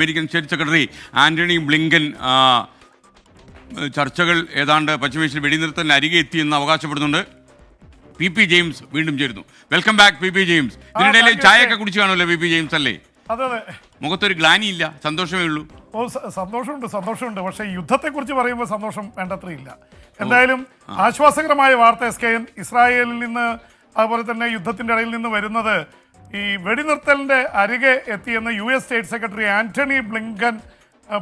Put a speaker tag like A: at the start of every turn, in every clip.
A: American state secretary Antony Blinken ചർച്ചകൾ ഏതാണ്ട് പശ്ചിമേഷ്യൻ വെടിനിർത്തലിന് അരികെ എത്തിയെന്ന് അവകാശപ്പെടുന്നുണ്ട്. പി പി ജെയിംസ് വീണ്ടും ചേരുന്നു. Welcome back P P James. ഇതിനിടയിൽ ചായയൊക്കെ. കുടിച്ചു കാണുമല്ലോ പി പി ജെയിംസ് അല്ലേ?
B: അതെ അതെ.
A: മുഖത്തൊരു ഗ്ലാനി ഇല്ല സന്തോഷമേ ഉള്ളൂ.
B: ഓ സന്തോഷമുണ്ട് സന്തോഷമുണ്ട്. പക്ഷേ യുദ്ധത്തെക്കുറിച്ച് പറയുമ്പോൾ സന്തോഷം വേണ്ടത്രയില്ല. എന്തായാലും ആശ്വാസകരമായ വാർത്ത എസ് കെ എൻ ഇസ്രായേലിൽ നിന്ന് അതുപോലെ തന്നെ യുദ്ധത്തിന്റെ ഇടയിൽ നിന്ന് വരുന്നത് ഈ വെടിനിർത്തലിന്റെ അരികെ എത്തിയെന്ന് U S state secretary Antony Blinken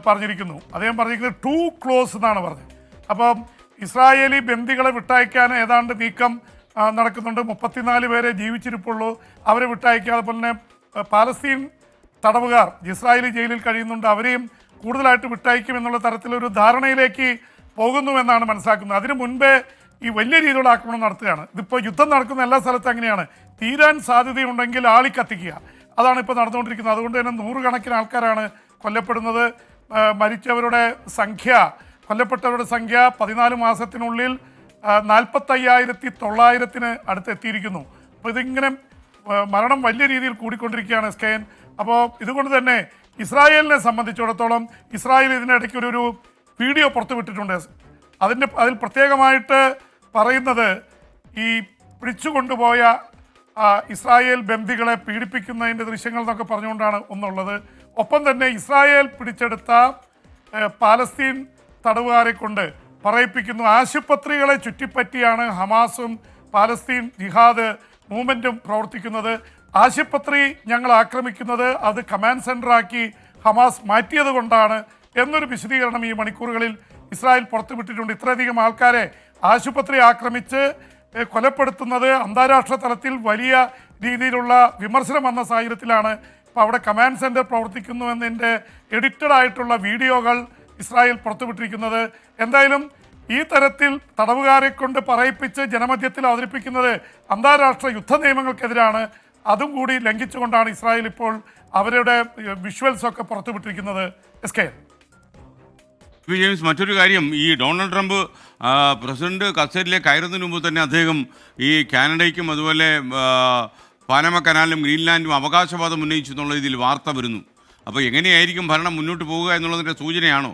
B: പറഞ്ഞിരിക്കുന്നു. അദ്ദേഹം പറഞ്ഞിരിക്കുന്നത് ടു ക്ലോസ് എന്നാണ് പറഞ്ഞത്. അപ്പം ഇസ്രായേലി ബന്ദികളെ വിട്ടയക്കാൻ ഏതാണ്ട് നീക്കം നടക്കുന്നുണ്ട്. മുപ്പത്തിനാല് പേരെ ജീവിച്ചിരിപ്പുള്ളൂ. അവരെ വിട്ടയക്കുക അതുപോലെ തന്നെ പാലസ്തീൻ തടവുകാർ ഇസ്രായേലി ജയിലിൽ കഴിയുന്നുണ്ട്. അവരെയും കൂടുതലായിട്ട് വിട്ടയക്കും എന്നുള്ള തരത്തിലൊരു ധാരണയിലേക്ക് പോകുന്നുവെന്നാണ് മനസ്സിലാക്കുന്നത്. അതിനു മുൻപേ ഈ വലിയ രീതിയിലുള്ള ആക്രമണം നടത്തുകയാണ്. ഇതിപ്പോൾ യുദ്ധം നടക്കുന്ന എല്ലാ സ്ഥലത്തും അങ്ങനെയാണ്. തീരാൻ സാധ്യതയുണ്ടെങ്കിൽ ആളി കത്തിക്കുക. അതാണ് ഇപ്പോൾ നടന്നുകൊണ്ടിരിക്കുന്നത്. അതുകൊണ്ട് തന്നെ നൂറുകണക്കിന് ആൾക്കാരാണ് കൊല്ലപ്പെടുന്നത്. മരിച്ചവരുടെ സംഖ്യ കൊല്ലപ്പെട്ടവരുടെ സംഖ്യ പതിനാല് മാസത്തിനുള്ളിൽ നാൽപ്പത്തയ്യായിരത്തി തൊള്ളായിരത്തിന് അടുത്ത് എത്തിയിരിക്കുന്നു അപ്പോൾ ഇതിങ്ങനെ മരണം വലിയ രീതിയിൽ കൂടിക്കൊണ്ടിരിക്കുകയാണ് എൻ. അപ്പോൾ ഇതുകൊണ്ട് തന്നെ ഇസ്രായേലിനെ സംബന്ധിച്ചിടത്തോളം ഇസ്രായേൽ ഇതിനിടയ്ക്ക് ഒരു വീഡിയോ പുറത്തുവിട്ടിട്ടുണ്ട്. അതിന്റെ അതിൽ പ്രത്യേകമായിട്ട് പറയുന്നത് ഈ പിടിച്ചുകൊണ്ടുപോയ ഇസ്രായേൽ ബന്ദികളെ പീഡിപ്പിക്കുന്നതിന്റെ ദൃശ്യങ്ങൾ എന്നൊക്കെ പറഞ്ഞുകൊണ്ടാണ് ഒന്നുള്ളത്. ഒപ്പം തന്നെ ഇസ്രായേൽ പിടിച്ചെടുത്ത പാലസ്തീൻ തടവുകാരെ കൊണ്ട് പറയിപ്പിക്കുന്നു. ആശുപത്രികളെ ചുറ്റിപ്പറ്റിയാണ് ഹമാസും പാലസ്തീൻ ജിഹാദ് മൂവ്മെന്റും പ്രവർത്തിക്കുന്നത്. ആശുപത്രി ഞങ്ങൾ ആക്രമിക്കുന്നത് അത് കമാൻഡ് സെന്ററാക്കി ഹമാസ് മാറ്റിയത് കൊണ്ടാണ് എന്നൊരു വിശദീകരണം ഈ മണിക്കൂറുകളിൽ ഇസ്രായേൽ പുറത്തുവിട്ടിട്ടുണ്ട്. ഇത്രയധികം ആൾക്കാരെ ആശുപത്രി ആക്രമിച്ച് കൊലപ്പെടുത്തുന്നത് അന്താരാഷ്ട്ര തലത്തിൽ വലിയ രീതിയിലുള്ള വിമർശനം വന്ന സാഹചര്യത്തിലാണ് ഇപ്പോൾ അവിടെ കമാൻഡ് സെന്റർ പ്രവർത്തിക്കുന്നുവെന്നതിന്റെ എഡിറ്റഡ് ആയിട്ടുള്ള വീഡിയോകൾ ഇസ്രായേൽ പുറത്തുവിട്ടിരിക്കുന്നത്. എന്തായാലും ഈ തരത്തിൽ തടവുകാരെ കൊണ്ട് പറയിപ്പിച്ച് ജനമധ്യത്തിൽ അവതരിപ്പിക്കുന്നത് അന്താരാഷ്ട്ര യുദ്ധ നിയമങ്ങൾക്കെതിരാണ്. അതും കൂടി ലംഘിച്ചുകൊണ്ടാണ് ഇസ്രായേൽ ഇപ്പോൾ അവരുടെ വിഷ്വൽസൊക്കെ പുറത്തുവിട്ടിരിക്കുന്നത്. എസ് കെ
A: പി ജെയിംസ് മറ്റൊരു കാര്യം ഈ ഡൊണാൾഡ് ട്രംപ് പ്രസിഡന്റ് കസ്റ്റഡിയിലേക്ക് കയറുന്നതിന് മുമ്പ് തന്നെ അദ്ദേഹം ഈ കാനഡയ്ക്കും അതുപോലെ പാനമ കനാലിലും ഗ്രീൻലാൻഡും അവകാശവാദം ഉന്നയിച്ചു എന്നുള്ള രീതിയിൽ വാർത്ത വരുന്നു. അപ്പോൾ എങ്ങനെയായിരിക്കും ഭരണം മുന്നോട്ട് പോവുക എന്നുള്ളതിന്റെ സൂചനയാണോ?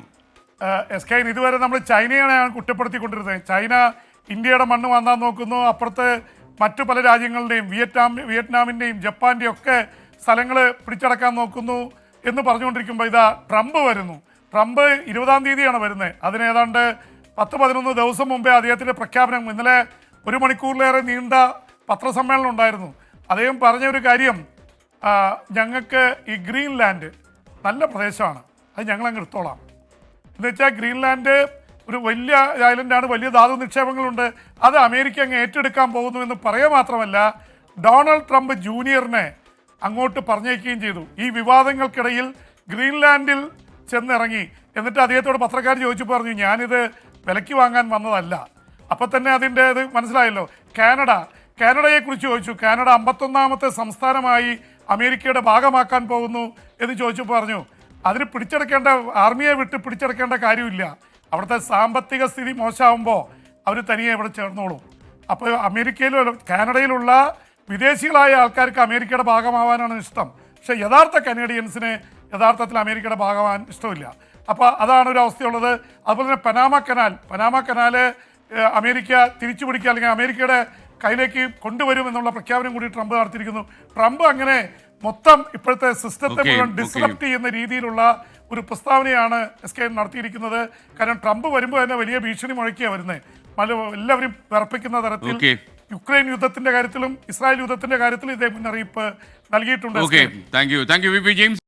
B: എസ് കെ ഇതുവരെ നമ്മൾ ചൈനയാണ് കുറ്റപ്പെടുത്തിക്കൊണ്ടിരുന്നത്. ചൈന ഇന്ത്യയുടെ മണ്ണ് വാങ്ങാൻ നോക്കുന്നു. അപ്പുറത്ത് മറ്റു പല രാജ്യങ്ങളുടെയും വിയറ്റ്നാം വിയറ്റ്നാമിന്റെയും ജപ്പാന്റെയും ഒക്കെ സ്ഥലങ്ങൾ പിടിച്ചടക്കാൻ നോക്കുന്നു എന്ന് പറഞ്ഞുകൊണ്ടിരിക്കുമ്പോൾ ഇതാ ട്രംപ് വരുന്നു. ട്രംപ് ഇരുപതാം തീയതിയാണ് വരുന്നത്. അതിന് ഏതാണ്ട് പത്ത് പതിനൊന്ന് ദിവസം മുമ്പേ അദ്ദേഹത്തിന്റെ പ്രഖ്യാപനം ഇന്നലെ ഒരു മണിക്കൂറിലേറെ നീണ്ട പത്രസമ്മേളനം ഉണ്ടായിരുന്നു. അദ്ദേഹം പറഞ്ഞ ഒരു കാര്യം ഞങ്ങൾക്ക് ഈ ഗ്രീൻലാൻഡ് നല്ല പ്രദേശമാണ്. അത് ഞങ്ങൾ അങ്ങ് എടുത്തോളാം. എന്ന് വെച്ചാൽ ഗ്രീൻലാൻഡ് ഒരു വലിയ ഐലൻഡാണ് വലിയ ധാതു നിക്ഷേപങ്ങളുണ്ട്. അത് അമേരിക്ക അങ്ങ് ഏറ്റെടുക്കാൻ പോകുന്നു എന്ന് പറയുക മാത്രമല്ല ഡൊണാൾഡ് ട്രംപ് ജൂനിയറിനെ അങ്ങോട്ട് പറഞ്ഞേക്കുകയും ചെയ്തു. ഈ വിവാദങ്ങൾക്കിടയിൽ ഗ്രീൻലാൻഡിൽ ചെന്നിറങ്ങി. എന്നിട്ട് അദ്ദേഹത്തോട് പത്രക്കാർ ചോദിച്ചു പറഞ്ഞു ഞാനിത് വിലയ്ക്ക് വാങ്ങാൻ വന്നതല്ല. അപ്പം തന്നെ അതിന്റെ ഇത് മനസ്സിലായല്ലോ. കാനഡ കാനഡയെ കുറിച്ച് ചോദിച്ചു. കാനഡ അമ്പത്തൊന്നാമത്തെ സംസ്ഥാനമായി അമേരിക്കയുടെ ഭാഗമാക്കാൻ പോകുന്നു എന്ന് ചോദിച്ചു പറഞ്ഞു. അതിന് പിടിച്ചെടുക്കേണ്ട ആർമിയെ വിട്ട് പിടിച്ചെടുക്കേണ്ട കാര്യമില്ല. അവിടുത്തെ സാമ്പത്തിക സ്ഥിതി മോശമാകുമ്പോൾ അവർ തനിയെ ഇവിടെ ചേർന്നോളും. അപ്പോൾ അമേരിക്കയിലും കാനഡയിലുള്ള വിദേശികളായ ആൾക്കാർക്ക് അമേരിക്കയുടെ ഭാഗമാവാനാണ് ഇഷ്ടം. പക്ഷേ യഥാർത്ഥ കനേഡിയൻസിന് യഥാർത്ഥത്തിൽ അമേരിക്കയുടെ ഭാഗമാൻ ഇഷ്ടമില്ല. അപ്പോൾ അതാണ് ഒരു അവസ്ഥയുള്ളത്. അതുപോലെ തന്നെ Panama canal. Panama canal America തിരിച്ചു പിടിക്കുക അല്ലെങ്കിൽ അമേരിക്കയുടെ കയ്യിലേക്ക് കൊണ്ടുവരും എന്നുള്ള പ്രഖ്യാപനം കൂടി ട്രംപ് നടത്തിയിരിക്കുന്നു. ട്രംപ് അങ്ങനെ മൊത്തം ഇപ്പോഴത്തെ സിസ്റ്റത്തെ മുഴുവൻ. ഡിസ്റപ്റ്റ് ചെയ്യുന്ന രീതിയിലുള്ള ഒരു പ്രസ്താവനയാണ് എസ് കെ നടത്തിയിരിക്കുന്നത്. കാരണം ട്രംപ് വരുമ്പോൾ തന്നെ വലിയ ഭീഷണി മുഴക്കിയാണ് വരുന്നത് പല എല്ലാവരും വിറപ്പിക്കുന്ന തരത്തിൽ. യുക്രൈൻ യുദ്ധത്തിന്റെ കാര്യത്തിലും ഇസ്രായേൽ യുദ്ധത്തിന്റെ കാര്യത്തിലും ഇതേ മുന്നറിയിപ്പ് നൽകിയിട്ടുണ്ട് yes
A: okay.
B: K.
A: Thank you. Thank you James.